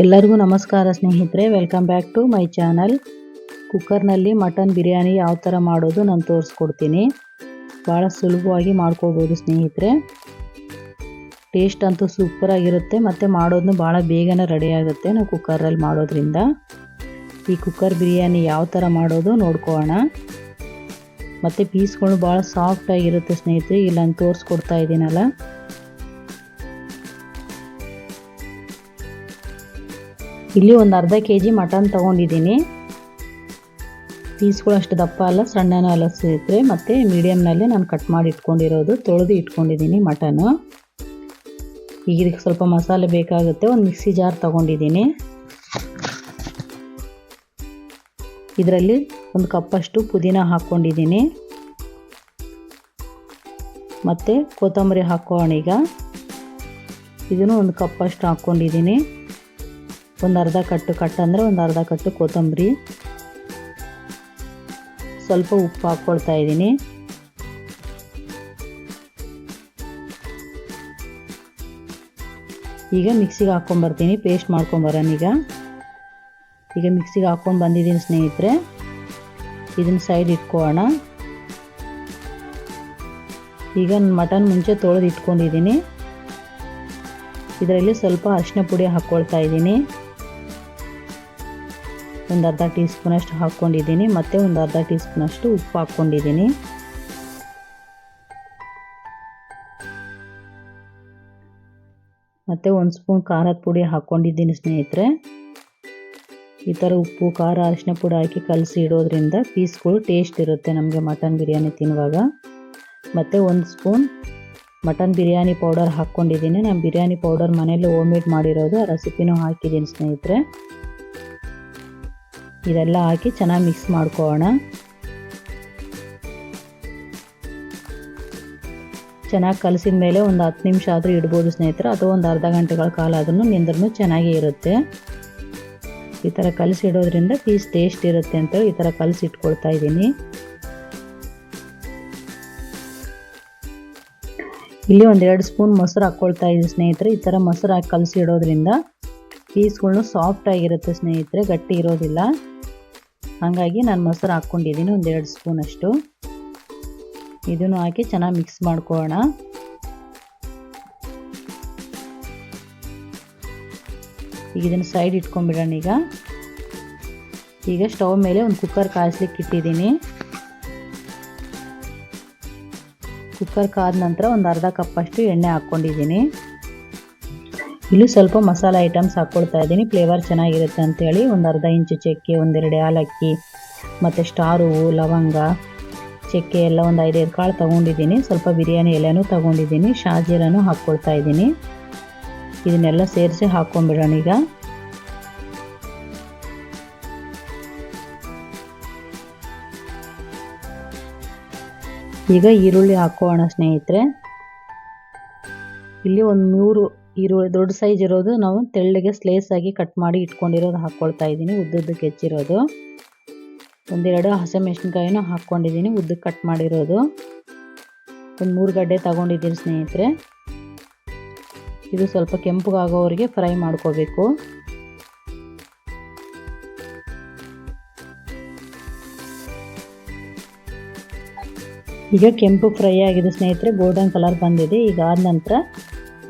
ಎಲ್ಲರಿಗೂ ನಮಸ್ಕಾರ ಸ್ನೇಹಿತರೆ welcome back to my channel ಕುಕ್ಕರ್ನಲ್ಲಿ mutton biryani ಯಾವ ಥರ ಮಾಡೋದು ನಾನು ತೋರಿಸ್ಕೊಡ್ತೀನಿ. ಭಾಳ ಸುಲಭವಾಗಿ ಮಾಡ್ಕೋಬೋದು ಸ್ನೇಹಿತರೆ. ಟೇಸ್ಟ್ ಅಂತೂ ಸೂಪರಾಗಿರುತ್ತೆ ಮತ್ತು ಮಾಡೋದನ್ನು ಭಾಳ ಬೇಗನೆ ರೆಡಿ ಆಗುತ್ತೆ ನಾವು ಕುಕ್ಕರಲ್ಲಿ ಮಾಡೋದ್ರಿಂದ. ಈ ಕುಕ್ಕರ್ ಬಿರಿಯಾನಿ ಯಾವ ಥರ ಮಾಡೋದು ನೋಡ್ಕೋಣ ಮತ್ತು ಪೀಸ್ಗಳು ಭಾಳ ಸಾಫ್ಟಾಗಿರುತ್ತೆ ಸ್ನೇಹಿತರೆ, ಇಲ್ಲಿ ನಾನು ತೋರಿಸ್ಕೊಡ್ತಾ ಇದ್ದೀನಲ್ಲ. ಇಲ್ಲಿ ಒಂದು ಅರ್ಧ ಕೆ ಜಿ ಮಟನ್ ತೊಗೊಂಡಿದ್ದೀನಿ ಪೀಸ್ಗಳು ಅಷ್ಟು ದಪ್ಪ ಅಲ್ಲ, ಸಣ್ಣನೂ ಅಲ್ಲ ಸಿಗುತ್ತೆ ಮತ್ತು ಮೀಡಿಯಮ್ನಲ್ಲಿ ನಾನು ಕಟ್ ಮಾಡಿ ಇಟ್ಕೊಂಡಿರೋದು, ತೊಳೆದು ಇಟ್ಕೊಂಡಿದ್ದೀನಿ ಮಟನು ಈಗ ಇದಕ್ಕೆ ಸ್ವಲ್ಪ ಮಸಾಲೆ ಬೇಕಾಗುತ್ತೆ, ಒಂದು ಮಿಕ್ಸಿ ಜಾರ್ ತೊಗೊಂಡಿದ್ದೀನಿ. ಇದರಲ್ಲಿ ಒಂದು ಕಪ್ಪಷ್ಟು ಪುದೀನ ಹಾಕ್ಕೊಂಡಿದ್ದೀನಿ. ಮತ್ತು ಕೊತ್ತಂಬರಿ ಹಾಕೋಣ ಈಗ. ಇದನ್ನು ಒಂದು ಕಪ್ಪಷ್ಟು ಹಾಕ್ಕೊಂಡಿದ್ದೀನಿ. ಒಂದು ಅರ್ಧ ಕಟ್ಟು ಕಟ್ಟು ಅಂದರೆ ಒಂದು ಅರ್ಧ ಕಟ್ಟು ಕೊತ್ತಂಬರಿ. ಸ್ವಲ್ಪ ಉಪ್ಪು ಹಾಕ್ಕೊಳ್ತಾ ಇದ್ದೀನಿ. ಈಗ ಮಿಕ್ಸಿಗೆ ಹಾಕ್ಕೊಂಬರ್ತೀನಿ ಪೇಸ್ಟ್ ಮಾಡ್ಕೊಂಬರೋಣ ಈಗ. ಈಗ ಮಿಕ್ಸಿಗೆ ಹಾಕ್ಕೊಂಡು ಬಂದಿದ್ದೀನಿ ಸ್ನೇಹಿತರೆ. ಇದನ್ನು ಸೈಡ್ ಇಟ್ಕೊಳ್ಳೋಣ ಈಗ ಮಟನ್ ಮುಂಚೆ ತೊಳೆದು ಇಟ್ಕೊಂಡಿದ್ದೀನಿ. ಇದರಲ್ಲಿ ಸ್ವಲ್ಪ ಅರಿಶಿನ ಪುಡಿ ಹಾಕ್ಕೊಳ್ತಾ ಇದ್ದೀನಿ. ಒಂದು ಅರ್ಧ ಟೀ ಸ್ಪೂನಷ್ಟು ಹಾಕ್ಕೊಂಡಿದ್ದೀನಿ, ಮತ್ತು ಒಂದು ಅರ್ಧ ಟೀ ಸ್ಪೂನಷ್ಟು ಉಪ್ಪು ಹಾಕ್ಕೊಂಡಿದ್ದೀನಿ. ಮತ್ತು ಒಂದು ಸ್ಪೂನ್ ಖಾರದ ಪುಡಿ ಹಾಕ್ಕೊಂಡಿದ್ದೀನಿ ಸ್ನೇಹಿತರೆ. ಈ ಥರ ಉಪ್ಪು, ಖಾರ ಅರಿಶಿನ ಪುಡಿ ಹಾಕಿ ಕಲಸಿ ಇಡೋದ್ರಿಂದ ಪೀಸ್ಗಳು ಟೇಸ್ಟ್ ಇರುತ್ತೆ ನಮಗೆ ಮಟನ್ ಬಿರಿಯಾನಿ ತಿನ್ನುವಾಗ. ಮತ್ತು ಒಂದು ಸ್ಪೂನ್ ಮಟನ್ ಬಿರಿಯಾನಿ ಪೌಡರ್ ಹಾಕ್ಕೊಂಡಿದ್ದೀನಿ. ನಾನು ಬಿರಿಯಾನಿ ಪೌಡರ್ ಮನೇಲಿ ಮೇಡ್ ಮಾಡಿರೋದು ರೆಸಿಪಿನೂ ಹಾಕಿದ್ದೀನಿ ಸ್ನೇಹಿತರೆ. ಇದೆಲ್ಲ ಹಾಕಿ ಚೆನ್ನಾಗಿ ಮಿಕ್ಸ್ ಮಾಡ್ಕೊಳ್ಳೋಣ ಚೆನ್ನಾಗಿ ಕಲಸಿದ ಮೇಲೆ ಒಂದು ಹತ್ತು ನಿಮಿಷ ಆದರೂ ಇಡ್ಬೋದು ಸ್ನೇಹಿತರೆ. ಅಥವಾ ಒಂದು ಅರ್ಧ ಗಂಟೆಗಳ ಕಾಲ ಅದನ್ನು ನಿಂದ್ರೂ ಚೆನ್ನಾಗೇ ಇರುತ್ತೆ. ಈ ಥರ ಕಲಸಿ ಇಡೋದ್ರಿಂದ ಪೀಸ್ ಟೇಸ್ಟ್ ಇರುತ್ತೆ ಅಂತೇಳಿ ಈ ಥರ ಕಲಸಿ ಇಟ್ಕೊಳ್ತಾ ಇದ್ದೀನಿ. ಇಲ್ಲಿ ಒಂದು ಎರಡು ಸ್ಪೂನ್ ಮೊಸರು ಹಾಕ್ಕೊಳ್ತಾ ಇದ್ದೀನಿ ಸ್ನೇಹಿತರೆ. ಈ ಥರ ಮೊಸರು ಹಾಕಿ ಕಲಸಿ ಇಡೋದ್ರಿಂದ ಸಾಫ್ಟ್ ಆಗಿರುತ್ತೆ ಸ್ನೇಹಿತರೆ. ಗಟ್ಟಿ ಇರೋದಿಲ್ಲ. ಹಾಗಾಗಿ ನಾನು ಮೊಸರು ಹಾಕ್ಕೊಂಡಿದ್ದೀನಿ ಒಂದೆರಡು ಸ್ಪೂನಷ್ಟು ಇದನ್ನು ಹಾಕಿ ಚೆನ್ನಾಗಿ ಮಿಕ್ಸ್ ಮಾಡ್ಕೊಳ್ಳೋಣ ಈಗ ಇದನ್ನು ಸೈಡ್ ಇಟ್ಕೊಂಡ್ಬಿಡೋಣ ಈಗ. ಈಗ ಸ್ಟವ್ ಮೇಲೆ ಒಂದು ಕುಕ್ಕರ್ ಕಾಯಿಸ್ಲಿಕ್ಕೆ ಇಟ್ಟಿದ್ದೀನಿ ಕುಕ್ಕರ್ ಕಾದ ನಂತರ ಒಂದು ಅರ್ಧ ಕಪ್ಪಷ್ಟು ಎಣ್ಣೆ ಹಾಕ್ಕೊಂಡಿದ್ದೀನಿ ಇಲ್ಲಿ ಸ್ವಲ್ಪ ಮಸಾಲ ಐಟಮ್ಸ್ ಹಾಕ್ಕೊಳ್ತಾ ಇದ್ದೀನಿ. ಫ್ಲೇವರ್ ಚೆನ್ನಾಗಿರುತ್ತೆ ಅಂತೇಳಿ ಒಂದು ಅರ್ಧ ಇಂಚು ಚಕ್ಕೆ, ಒಂದೆರಡು ಏಲಕ್ಕಿ, ಮತ್ತು ಸ್ಟಾರ್ ಹೂವು ಲವಂಗ, ಚಕ್ಕೆ ಎಲ್ಲ ಒಂದು ಐದೈದು ಕಾಳು ತೊಗೊಂಡಿದ್ದೀನಿ. ಸ್ವಲ್ಪ ಬಿರಿಯಾನಿ ಎಲೆನೂ ತೊಗೊಂಡಿದ್ದೀನಿ. ಶಾಜೀರನೂ ಹಾಕ್ಕೊಳ್ತಾ ಇದ್ದೀನಿ. ಇದನ್ನೆಲ್ಲ ಸೇರಿಸಿ ಹಾಕ್ಕೊಂಬಿಡೋಣ ಈಗ. ಈಗ ಈರುಳ್ಳಿ ಹಾಕೋಣ ಸ್ನೇಹಿತರೆ. ಇಲ್ಲಿ ಒಂದು ಮೂರು ಈರುಳ್ಳಿ ದೊಡ್ಡ ಸೈಜ್ ಇರೋದು ನಾವು ತೆಳ್ಳಗೆ ಸ್ಲೇಸ್ ಆಗಿ ಕಟ್ ಮಾಡಿ ಇಟ್ಕೊಂಡಿರೋದು ಹಾಕ್ಕೊಳ್ತಾ ಇದ್ದೀನಿ. ಉದ್ದುದ್ದಕ್ಕೆ ಹೆಚ್ಚಿರೋದು. ಒಂದೆರಡು ಹಸಿಮೆಣ್ಸಿನ್ಕಾಯಿನೂ ಹಾಕ್ಕೊಂಡಿದ್ದೀನಿ, ಉದ್ದಕ್ಕೆ ಕಟ್ ಮಾಡಿರೋದು. ಒಂದು ಮೂರು ಗಡ್ಡೆ ತಗೊಂಡಿದ್ದೀನಿ ಸ್ನೇಹಿತರೆ. ಇದು ಸ್ವಲ್ಪ ಕೆಂಪಗಾಗೋವರೆಗೆ ಫ್ರೈ ಮಾಡ್ಕೋಬೇಕು. ಈಗ ಕೆಂಪು ಫ್ರೈ ಆಗಿದೆ ಸ್ನೇಹಿತರೆ ಗೋಲ್ಡನ್ ಕಲರ್ ಬಂದಿದೆ. ಈಗ ಆದ ನಂತರ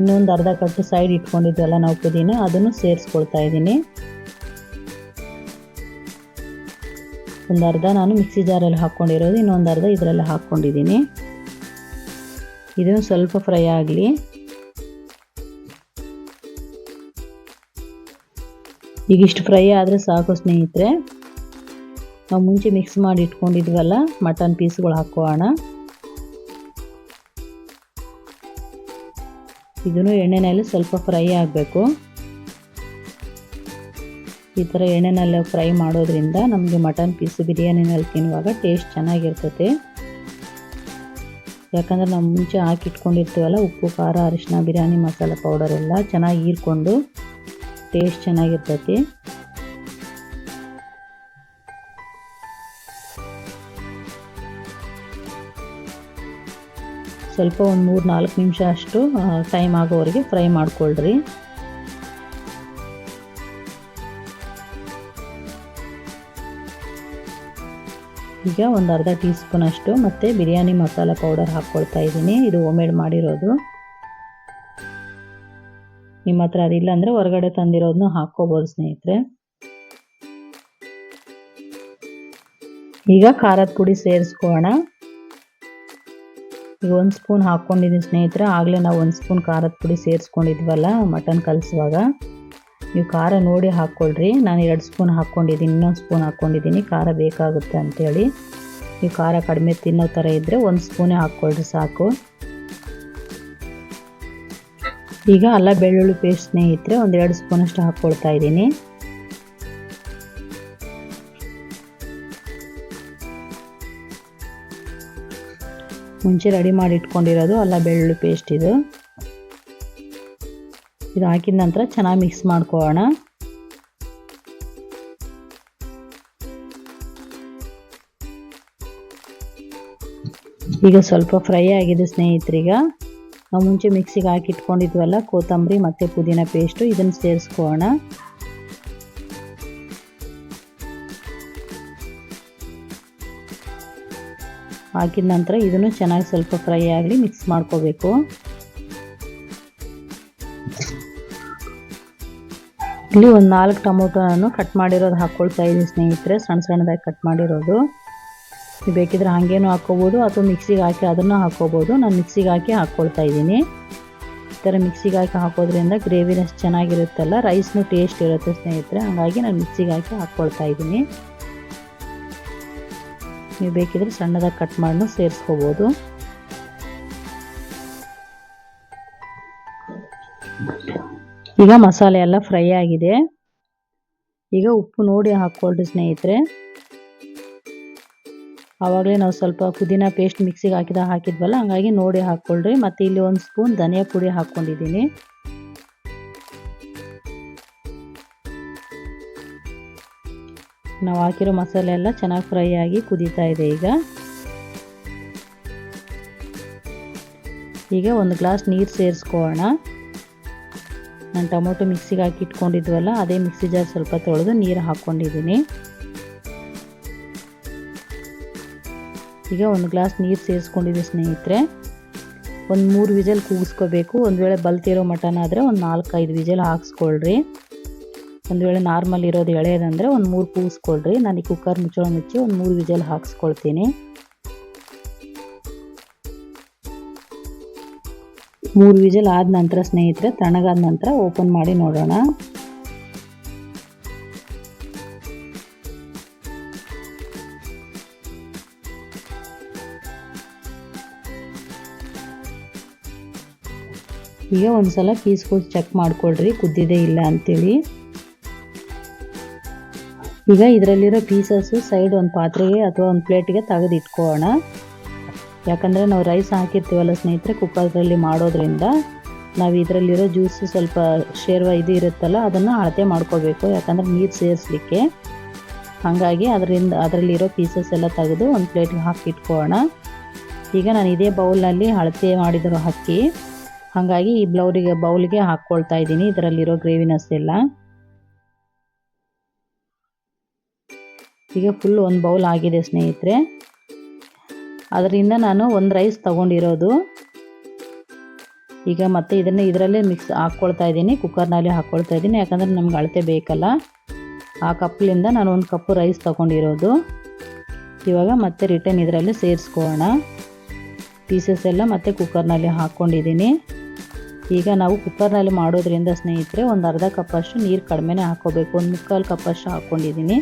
ಇನ್ನೊಂದು ಅರ್ಧ ಕಟ್ಟು ಸೈಡ್ ಇಟ್ಕೊಂಡಿದ್ವಲ್ಲ ನಾವು ಪುದೀನ, ಅದನ್ನು ಸೇರಿಸ್ಕೊಳ್ತಾ ಇದ್ದೀನಿ. ಒಂದು ಅರ್ಧ ನಾನು ಮಿಕ್ಸಿ ಜಾರಲ್ಲಿ ಹಾಕ್ಕೊಂಡಿರೋದು, ಇನ್ನೊಂದು ಅರ್ಧ ಇದರಲ್ಲಿ ಹಾಕ್ಕೊಂಡಿದ್ದೀನಿ. ಇದನ್ನು ಸ್ವಲ್ಪ ಫ್ರೈ ಆಗಲಿ. ಈಗ ಇಷ್ಟು ಫ್ರೈ ಆದರೆ ಸಾಕು ಸ್ನೇಹಿತರೆ. ನಾವು ಮುಂಚೆ ಮಿಕ್ಸ್ ಮಾಡಿ ಇಟ್ಕೊಂಡಿದ್ವಲ್ಲ ಮಟನ್ ಪೀಸ್ಗಳು ಹಾಕೋಣ. ಇದನ್ನು ಎಣ್ಣೆನಲ್ಲಿ ಸ್ವಲ್ಪ ಫ್ರೈ ಆಗಬೇಕು. ಈ ಥರ ಎಣ್ಣೆನಲ್ಲಿ ಫ್ರೈ ಮಾಡೋದ್ರಿಂದ ನಮಗೆ ಮಟನ್ ಪೀಸ್ ಬಿರಿಯಾನಿನಲ್ಲಿ ತಿನ್ನುವಾಗ ಟೇಸ್ಟ್ ಚೆನ್ನಾಗಿರ್ತದೆ. ಯಾಕಂದರೆ ನಾವು ಮುಂಚೆ ಹಾಕಿ ಇಟ್ಕೊಂಡಿರ್ತೀವಲ್ಲ ಉಪ್ಪು, ಖಾರ ಅರಿಶಿನ ಬಿರಿಯಾನಿ, ಮಸಾಲೆ ಪೌಡರ್ ಎಲ್ಲ ಚೆನ್ನಾಗಿ ಹೀರ್ಕೊಂಡು ಟೇಸ್ಟ್ ಚೆನ್ನಾಗಿರ್ತೈತಿ ಸ್ವಲ್ಪ ಒಂದು ಮೂರು ನಾಲ್ಕು ನಿಮಿಷ ಅಷ್ಟು ಟೈಮ್ ಆಗೋವರೆಗೆ ಫ್ರೈ ಮಾಡಿಕೊಳ್ಳ್ರಿ ಈಗ ಒಂದು ಅರ್ಧ ಟೀ ಸ್ಪೂನ್ ಅಷ್ಟು ಮತ್ತು ಬಿರಿಯಾನಿ ಮಸಾಲ ಪೌಡರ್ ಹಾಕ್ಕೊಳ್ತಾ ಇದ್ದೀನಿ. ಇದು ಓಮೇಡ್ ಮಾಡಿರೋದು. ನಿಮ್ಮ ಹತ್ರ ಅದಿಲ್ಲ ಅಂದರೆ ಹೊರಗಡೆ ತಂದಿರೋದನ್ನ ಹಾಕ್ಕೋಬೋದು ಸ್ನೇಹಿತರೆ. ಈಗ ಖಾರದ ಪುಡಿ ಸೇರಿಸ್ಕೋಣ ಈಗ ಒಂದು ಸ್ಪೂನ್ ಹಾಕ್ಕೊಂಡಿದ್ದೀನಿ ಸ್ನೇಹಿತರೆ. ಆಗಲೇ ನಾವು ಒಂದು ಸ್ಪೂನ್ ಖಾರದ ಪುಡಿ ಸೇರಿಸ್ಕೊಂಡಿದ್ವಲ್ಲ, ಮಟನ್ ಕಲಿಸುವಾಗ. ನೀವು ಖಾರ ನೋಡಿ ಹಾಕ್ಕೊಳ್ರಿ. ನಾನು ಎರಡು ಸ್ಪೂನ್ ಹಾಕ್ಕೊಂಡಿದ್ದೀನಿ, ಇನ್ನೊಂದು ಸ್ಪೂನ್ ಹಾಕ್ಕೊಂಡಿದ್ದೀನಿ. ಖಾರ ಬೇಕಾಗುತ್ತೆ ಅಂಥೇಳಿ ನೀವು ಖಾರ ಕಡಿಮೆ ತಿನ್ನೋ ಥರ ಇದ್ದರೆ ಒಂದು ಸ್ಪೂನೇ ಹಾಕ್ಕೊಳ್ರಿ ಸಾಕು. ಈಗ ಅಲ್ಲ ಬೆಳ್ಳುಳ್ಳಿ ಪೇಸ್ಟ್ ಸ್ನೇಹಿತರೆ, ಒಂದು ಎರಡು ಸ್ಪೂನಷ್ಟು ಹಾಕ್ಕೊಳ್ತಾ ಇದ್ದೀನಿ. ಮುಂಚೆ ರೆಡಿ ಮಾಡಿ ಇಟ್ಕೊಂಡಿರೋದು ಅಲ್ಲ ಬೆಳ್ಳುಳ್ಳಿ ಪೇಸ್ಟ್ ಇದು. ಇದು ಹಾಕಿದ ನಂತರ ಚೆನ್ನಾಗಿ ಮಿಕ್ಸ್ ಮಾಡ್ಕೊಳ್ಳೋಣ. ಈಗ ಸ್ವಲ್ಪ ಫ್ರೈ ಆಗಿದೆ ಸ್ನೇಹಿತರಿಗ. ನಾವು ಮುಂಚೆ ಮಿಕ್ಸಿಗೆ ಹಾಕಿ ಇಟ್ಕೊಂಡಿದ್ವಲ್ಲ ಕೊತ್ತಂಬರಿ ಮತ್ತು ಪುದೀನ ಪೇಸ್ಟು ಇದನ್ನು ಸೇರಿಸ್ಕೊಳ್ಳೋಣ. ಹಾಕಿದ ನಂತರ ಇದನ್ನು ಚೆನ್ನಾಗಿ ಸ್ವಲ್ಪ ಫ್ರೈ ಆಗಲಿ, ಮಿಕ್ಸ್ ಮಾಡ್ಕೋಬೇಕು. ಇಲ್ಲಿ ಒಂದು ನಾಲ್ಕು ಟೊಮೊಟೊನನ್ನು ಕಟ್ ಮಾಡಿರೋದು ಹಾಕ್ಕೊಳ್ತಾ ಇದ್ದೀನಿ ಸ್ನೇಹಿತರೆ, ಸಣ್ಣ ಸಣ್ಣದಾಗಿ ಕಟ್ ಮಾಡಿರೋದು. ಬೇಕಿದ್ರೆ ಹಾಗೇನೂ ಹಾಕ್ಕೋಬೋದು, ಅಥವಾ ಮಿಕ್ಸಿಗೆ ಹಾಕಿ ಅದನ್ನು ಹಾಕ್ಕೋಬೋದು. ನಾನು ಮಿಕ್ಸಿಗೆ ಹಾಕಿ ಹಾಕ್ಕೊಳ್ತಾ ಇದ್ದೀನಿ ಈ ಥರ ಮಿಕ್ಸಿಗೆ ಹಾಕಿ ಹಾಕೋದ್ರಿಂದ ಗ್ರೇವಿನೆಸ್ ಚೆನ್ನಾಗಿರುತ್ತಲ್ಲ, ರೈಸ್ನೂ ಟೇಸ್ಟ್ ಇರುತ್ತೆ ಸ್ನೇಹಿತರೆ. ಹಾಗಾಗಿ ನಾನು ಮಿಕ್ಸಿಗೆ ಹಾಕಿ ಹಾಕ್ಕೊಳ್ತಾ ಇದ್ದೀನಿ ನೀವು ಬೇಕಿದ್ರೆ ಸಣ್ಣದಾಗಿ ಕಟ್ ಮಾಡಿ ಸೇರಿಸ್ಕೋಬೋದು. ಈಗ ಮಸಾಲೆ ಎಲ್ಲ ಫ್ರೈ ಆಗಿದೆ. ಈಗ ಉಪ್ಪು ನೋಡಿ ಹಾಕ್ಕೊಳ್ರಿ ಸ್ನೇಹಿತರೆ. ಆವಾಗಲೇ ನಾವು ಸ್ವಲ್ಪ ಪುದೀನ ಪೇಸ್ಟ್ ಮಿಕ್ಸಿಗೆ ಹಾಕಿದ ಹಾಕಿದ್ವಲ್ಲ, ಹಂಗಾಗಿ ನೋಡಿ ಹಾಕ್ಕೊಳ್ರಿ. ಮತ್ತು ಇಲ್ಲಿ ಒಂದು ಸ್ಪೂನ್ ಧನಿಯಾ ಪುಡಿ ಹಾಕ್ಕೊಂಡಿದ್ದೀನಿ. ನಾವು ಹಾಕಿರೋ ಮಸಾಲೆ ಎಲ್ಲ ಚೆನ್ನಾಗಿ ಫ್ರೈ ಆಗಿ ಕುದೀತಾ ಇದೆ ಈಗ. ಈಗ ಒಂದು ಗ್ಲಾಸ್ ನೀರು ಸೇರಿಸ್ಕೊಳ್ಳೋಣ. ನಾನು ಟೊಮೊಟೊ ಮಿಕ್ಸಿಗೆ ಹಾಕಿ ಇಟ್ಕೊಂಡಿದ್ವಲ್ಲ ಅದೇ ಮಿಕ್ಸಿ ಜಾರ್ ಸ್ವಲ್ಪ ತೊಳೆದು ನೀರು ಹಾಕ್ಕೊಂಡಿದ್ದೀನಿ. ಈಗ ಒಂದು ಗ್ಲಾಸ್ ನೀರು ಸೇರಿಸ್ಕೊಂಡಿದ್ದೆ ಸ್ನೇಹಿತರೆ. ಒಂದು ಮೂರು ವಿಜಲ್ ಕೂಗಿಸ್ಕೋಬೇಕು. ಒಂದು ವೇಳೆ ಬಲ್ತಿರೋ ಮಟನ್ ಆದರೆ ಒಂದು ನಾಲ್ಕೈದು ವಿಜಲ್ ಹಾಕ್ಸ್ಕೊಳ್ರಿ. ಒಂದು ವೇಳೆ ನಾರ್ಮಲ್ ಇರೋದು ಎಳೆಯೋದಂದರೆ ಒಂದು ಮೂರು ಕೂಗಿಸ್ಕೊಳ್ರಿ ನಾನು ಈ ಕುಕ್ಕರ್ ಮುಚ್ಚಳ ಮುಚ್ಚಿ ಒಂದು ಮೂರು ವಿಜಲ್ ಹಾಕ್ಸ್ಕೊಳ್ತೀನಿ. ಮೂರು ವಿಜಲ್ ಆದ ನಂತರ ಸ್ನೇಹಿತರೆ, ತಣ್ಣಗಾದ ನಂತರ ಓಪನ್ ಮಾಡಿ ನೋಡೋಣ. ಈಗ ಒಂದ್ಸಲ ಪೀಸ್ಗಳು ಚೆಕ್ ಮಾಡಿಕೊಳ್ರಿ ಕುದ್ದಿದೆ ಇಲ್ಲ ಅಂತೇಳಿ. ಈಗ ಇದರಲ್ಲಿರೋ ಪೀಸಸ್ಸು ಸೈಡ್ ಒಂದು ಪಾತ್ರೆಗೆ ಅಥವಾ ಒಂದು ಪ್ಲೇಟಿಗೆ ತೆಗೆದು ಇಟ್ಕೊಳ್ಳೋಣ ಯಾಕಂದರೆ ನಾವು ರೈಸ್ ಹಾಕಿರ್ತೀವಲ್ಲ ಸ್ನೇಹಿತರೆ ಕುಕ್ಕರ್ದಲ್ಲಿ ಮಾಡೋದ್ರಿಂದ ನಾವು ಇದರಲ್ಲಿರೋ ಜ್ಯೂಸು ಸ್ವಲ್ಪ ಶೇರ್ವ ಇದು ಇರುತ್ತಲ್ಲ, ಅದನ್ನು ಅಳತೆ ಮಾಡ್ಕೋಬೇಕು. ಯಾಕಂದರೆ ನೀರು ಸೇರಿಸ್ಲಿಕ್ಕೆ. ಹಾಗಾಗಿ ಅದರಿಂದ, ಅದರಲ್ಲಿರೋ ಪೀಸಸ್ ಎಲ್ಲ ತೆಗೆದು ಒಂದು ಪ್ಲೇಟ್ಗೆ ಹಾಕಿ ಇಟ್ಕೊಳ್ಳೋಣ ಈಗ ನಾನು ಇದೇ ಬೌಲ್ನಲ್ಲಿ ಅಳತೆ ಮಾಡಿದರೂ ಅಕ್ಕಿ. ಹಾಗಾಗಿ ಈ ಬ್ಲೌರಿಗೆ ಬೌಲ್ಗೆ ಹಾಕ್ಕೊಳ್ತಾ ಇದ್ದೀನಿ, ಇದರಲ್ಲಿರೋ ಗ್ರೇವಿನಸ್ ಎಲ್ಲ. ಈಗ ಫುಲ್ ಒಂದು ಬೌಲ್ ಆಗಿದೆ ಸ್ನೇಹಿತರೆ. ಅದರಿಂದ ನಾನು ಒಂದು ರೈಸ್ ತಗೊಂಡಿರೋದು. ಈಗ ಮತ್ತೆ ಇದನ್ನು ಇದರಲ್ಲೇ ಮಿಕ್ಸ್ ಹಾಕ್ಕೊಳ್ತಾ ಇದ್ದೀನಿ ಕುಕ್ಕರ್ನಲ್ಲಿ ಹಾಕ್ಕೊಳ್ತಾ ಇದ್ದೀನಿ, ಯಾಕಂದರೆ ನಮ್ಗೆ ಅಳತೆ ಬೇಕಲ್ಲ. ಆ ಕಪ್ಲಿಂದ ನಾನು ಒಂದು ಕಪ್ಪು ರೈಸ್ ತಗೊಂಡಿರೋದು. ಇವಾಗ ಮತ್ತೆ ರಿಟರ್ನ್ ಇದರಲ್ಲಿ ಸೇರಿಸ್ಕೊಳ್ಳೋಣ. ಪೀಸಸ್ ಎಲ್ಲ ಮತ್ತೆ ಕುಕ್ಕರ್ನಲ್ಲಿ ಹಾಕ್ಕೊಂಡಿದ್ದೀನಿ. ಈಗ ನಾವು ಕುಕ್ಕರ್ನಲ್ಲಿ ಮಾಡೋದ್ರಿಂದ ಸ್ನೇಹಿತರೆ, ಒಂದು ಅರ್ಧ ಕಪ್ಪಷ್ಟು ನೀರು ಕಡಿಮೆನೇ ಹಾಕ್ಕೋಬೇಕು. ಒಂದು ಮುಕ್ಕಾಲು ಕಪ್ಪಷ್ಟು ಹಾಕ್ಕೊಂಡಿದ್ದೀನಿ.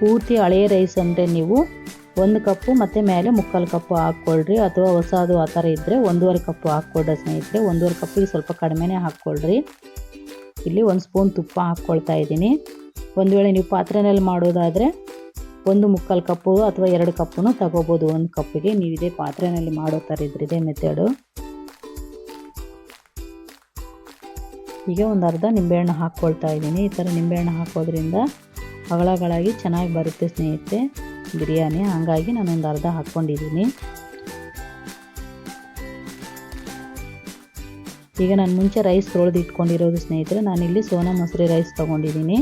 ಪೂರ್ತಿ ಹಳೆಯ ರೈಸ್ ಅಂದರೆ ನೀವು ಒಂದು ಕಪ್ಪು ಮತ್ತು ಮೇಲೆ ಮುಕ್ಕಾಲು ಕಪ್ಪು ಹಾಕ್ಕೊಳ್ರಿ. ಅಥವಾ ಹೊಸದು ಆ ಥರ ಇದ್ದರೆ ಒಂದೂವರೆ ಕಪ್ಪು ಹಾಕ್ಕೊಳ್ರಿ ಸ್ನೇಹಿತರೆ. ಒಂದೂವರೆ ಕಪ್ಪಿಗೆ ಸ್ವಲ್ಪ ಕಡಿಮೆನೇ ಹಾಕ್ಕೊಳ್ರಿ. ಇಲ್ಲಿ ಒಂದು ಸ್ಪೂನ್ ತುಪ್ಪ ಹಾಕ್ಕೊಳ್ತಾ ಇದ್ದೀನಿ. ಒಂದು ವೇಳೆ ನೀವು ಪಾತ್ರೆನಲ್ಲಿ ಮಾಡೋದಾದರೆ ಒಂದು ಮುಕ್ಕಾಲು ಕಪ್ಪು ಅಥವಾ ಎರಡು ಕಪ್ಪು ತಗೋಬೋದು. ಒಂದು ಕಪ್ಪಿಗೆ ನೀವು ಇದೇ ಪಾತ್ರೆನಲ್ಲಿ ಮಾಡೋ ಥರ ಇದ್ರೆ ಇದೇ ಮೆಥಡು ಈಗ ಒಂದು ಅರ್ಧ ನಿಂಬೆಹಣ್ಣು ಹಾಕ್ಕೊಳ್ತಾ ಇದ್ದೀನಿ. ಈ ಥರ ನಿಂಬೆಹಣ್ಣು ಹಾಕೋದ್ರಿಂದ ಅಗಳಗಳಾಗಿ ಚೆನ್ನಾಗಿ ಬರುತ್ತೆ ಸ್ನೇಹಿತೆ ಬಿರಿಯಾನಿ, ಹಾಗಾಗಿ ನಾನು ಒಂದು ಅರ್ಧ ಹಾಕ್ಕೊಂಡಿದ್ದೀನಿ. ಈಗ ನಾನು ಮುಂಚೆ ರೈಸ್ ತೊಳೆದು ಇಟ್ಕೊಂಡಿರೋದು ಸ್ನೇಹಿತರೆ. ನಾನಿಲ್ಲಿ ಸೋನಾ ಮೊಸರಿ ರೈಸ್ ತೊಗೊಂಡಿದ್ದೀನಿ.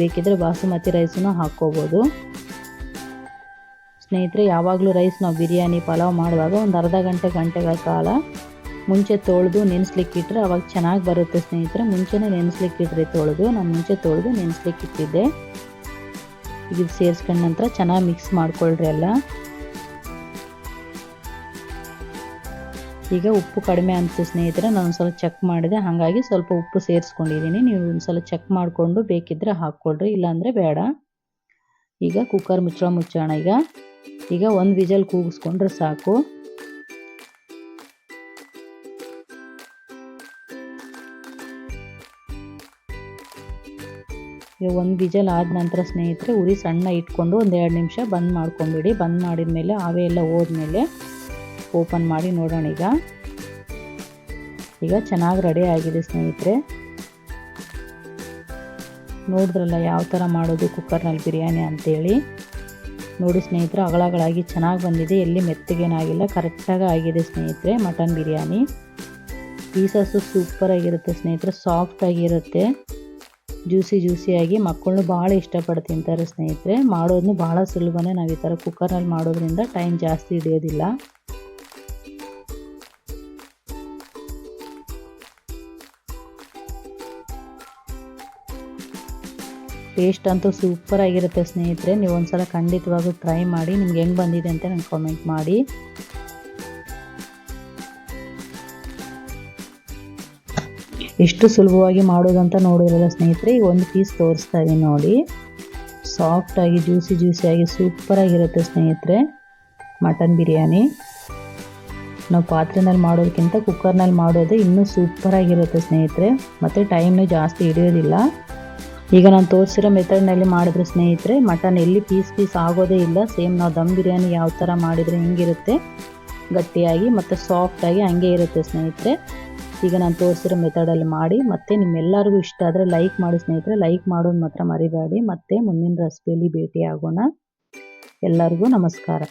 ಬೇಕಿದ್ರೆ ಬಾಸುಮತಿ ರೈಸನ್ನು ಹಾಕ್ಕೋಬೋದು. ಸ್ನೇಹಿತರೆ, ಯಾವಾಗಲೂ ರೈಸ್ ನಾವು ಬಿರಿಯಾನಿ, ಪಲಾವ್ ಮಾಡುವಾಗ ಒಂದು ಅರ್ಧ ಗಂಟೆ ಗಂಟೆಗಳ ಕಾಲ ಮುಂಚೆ ತೊಳೆದು ನೆನೆಸ್ಲಿಕ್ಕಿಟ್ರೆ ಅವಾಗ ಚೆನ್ನಾಗಿ ಬರುತ್ತೆ ಸ್ನೇಹಿತರೆ. ಮುಂಚೆನೇ ನೆನೆಸ್ಲಿಕ್ಕೆ ಇಡ್ರಿ ತೊಳೆದು, ನಾನು ಮುಂಚೆ ತೊಳೆದು ನೆನೆಸ್ಲಿಕ್ಕಿಟ್ಟಿದ್ದೆ. ಇದು ಸೇರಿಸ್ಕೊಂಡ ನಂತರ ಚೆನ್ನಾಗಿ ಮಿಕ್ಸ್ ಮಾಡ್ಕೊಳ್ರಿ ಎಲ್ಲ. ಈಗ ಉಪ್ಪು ಕಡಿಮೆ ಅನಿಸ್ತು ಸ್ನೇಹಿತರೆ, ನಾನು ಸಲ ಚೆಕ್ ಮಾಡಿದೆ. ಹಾಗಾಗಿ ಸ್ವಲ್ಪ ಉಪ್ಪು ಸೇರಿಸ್ಕೊಂಡಿದ್ದೀನಿ ನೀವು ಒಂದು ಸಲ ಚೆಕ್ ಮಾಡಿಕೊಂಡು ಬೇಕಿದ್ದರೆ ಹಾಕ್ಕೊಳ್ರಿ, ಇಲ್ಲಾಂದರೆ ಬೇಡ. ಈಗ ಕುಕ್ಕರ್ ಮುಚ್ಚಳ ಮುಚ್ಚೋಣ ಈಗ. ಈಗ ಒಂದು ವಿಜಲ್ ಕೂಗಿಸ್ಕೊಂಡ್ರೆ ಸಾಕು. ಒಂದು ವಿಜಲ್ ಆದ ನಂತರ ಸ್ನೇಹಿತರೆ, ಉರಿ ಸಣ್ಣ ಇಟ್ಕೊಂಡು ಒಂದು ಎರಡು ನಿಮಿಷ ಬಂದ್ ಮಾಡ್ಕೊಂಬಿಡಿ. ಬಂದ್ ಮಾಡಿದ ಮೇಲೆ ಆವೆ ಎಲ್ಲ ಹೋದ್ಮೇಲೆ ಓಪನ್ ಮಾಡಿ ನೋಡೋಣ ಈಗ. ಈಗ ಚೆನ್ನಾಗಿ ರೆಡಿ ಆಗಿದೆ ಸ್ನೇಹಿತರೆ. ನೋಡಿದ್ರಲ್ಲ ಯಾವ ಥರ ಮಾಡೋದು ಕುಕ್ಕರ್ನಲ್ಲಿ ಬಿರಿಯಾನಿ ಅಂತೇಳಿ. ನೋಡಿ ಸ್ನೇಹಿತರೆ ಅಗಳಗಳಾಗಿ ಚೆನ್ನಾಗಿ ಬಂದಿದೆ. ಎಲ್ಲಿ ಮೆತ್ತಗೇನಾಗಿಲ್ಲ, ಕರೆಕ್ಟಾಗಿ ಆಗಿದೆ ಸ್ನೇಹಿತರೆ, ಮಟನ್ ಬಿರಿಯಾನಿ. ಪೀಸಸ್ಸು ಸೂಪರಾಗಿರುತ್ತೆ ಸ್ನೇಹಿತರೆ, ಸಾಫ್ಟಾಗಿರುತ್ತೆ. ಜ್ಯೂಸಿ ಜ್ಯೂಸಿಯಾಗಿ ಮಕ್ಕಳು ಭಾಳ ಇಷ್ಟಪಟ್ಟು ತಿಂತಾರೆ ಸ್ನೇಹಿತರೆ. ಮಾಡೋದನ್ನು ಭಾಳ ಸುಲಭನೇ ನಾವು ಈ ಥರ ಕುಕ್ಕರ್ನಲ್ಲಿ ಮಾಡೋದ್ರಿಂದ ಟೈಮ್ ಜಾಸ್ತಿ ಹಿಡಿಯೋದಿಲ್ಲ. ಟೇಸ್ಟ್ ಅಂತೂ ಸೂಪರ್ ಆಗಿರುತ್ತೆ ಸ್ನೇಹಿತರೆ. ನೀವು ಒಂದ್ಸಲ ಖಂಡಿತವಾಗೂ ಟ್ರೈ ಮಾಡಿ, ನಿಮ್ಗೆ ಹೆಂಗೆ ಬಂದಿದೆ ಅಂತ ನಂಗೆ ಕಾಮೆಂಟ್ ಮಾಡಿ. ಎಷ್ಟು ಸುಲಭವಾಗಿ ಮಾಡೋದಂತ ನೋಡಿರಲ್ಲ ಸ್ನೇಹಿತರೆ, ಈಗ ಒಂದು ಪೀಸ್ ತೋರಿಸ್ತಾ ಇದೀನಿ ನೋಡಿ. ಸಾಫ್ಟಾಗಿ ಜ್ಯೂಸಿ ಜ್ಯೂಸಿಯಾಗಿ ಸೂಪರಾಗಿರುತ್ತೆ ಸ್ನೇಹಿತರೆ ಮಟನ್ ಬಿರಿಯಾನಿ. ನಾವು ಪಾತ್ರೆನಲ್ಲಿ ಮಾಡೋದಕ್ಕಿಂತ ಕುಕ್ಕರ್ನಲ್ಲಿ ಮಾಡೋದೇ ಇನ್ನೂ ಸೂಪರಾಗಿರುತ್ತೆ ಸ್ನೇಹಿತರೆ, ಮತ್ತು ಟೈಮ್ನೂ ಜಾಸ್ತಿ ಹಿಡಿಯೋದಿಲ್ಲ. ಈಗ ನಾನು ತೋರಿಸಿರೋ ಮೆಥಡ್ನಲ್ಲಿ ಮಾಡಿದ್ರೆ ಸ್ನೇಹಿತರೆ ಮಟನ್ ಎಲ್ಲಿ ಪೀಸ್ ಪೀಸ್ ಆಗೋದೇ ಇಲ್ಲ. ಸೇಮ್ ನಾವು ದಮ್ ಬಿರಿಯಾನಿ ಯಾವ ಥರ ಮಾಡಿದರೆ ಹೆಂಗಿರುತ್ತೆ. ಗಟ್ಟಿಯಾಗಿ ಮತ್ತು ಸಾಫ್ಟಾಗಿ ಹಂಗೆ ಇರುತ್ತೆ ಸ್ನೇಹಿತರೆ. ಈಗ ನಾನು ತೋರಿಸಿರೋ ಮೆಥಡಲ್ಲಿ ಮಾಡಿ, ಮತ್ತೆ ನಿಮ್ಮೆಲ್ಲರಿಗೂ ಇಷ್ಟ ಆದರೆ ಲೈಕ್ ಮಾಡಿ ಸ್ನೇಹಿತರೆ. ಲೈಕ್ ಮಾಡೋದು ಮಾತ್ರ ಮರಿಬೇಡಿ. ಮತ್ತೆ ಮುಂದಿನ ರೆಸಿಪಿಯಲ್ಲಿ ಭೇಟಿ ಆಗೋಣ ಎಲ್ಲರಿಗೂ ನಮಸ್ಕಾರ.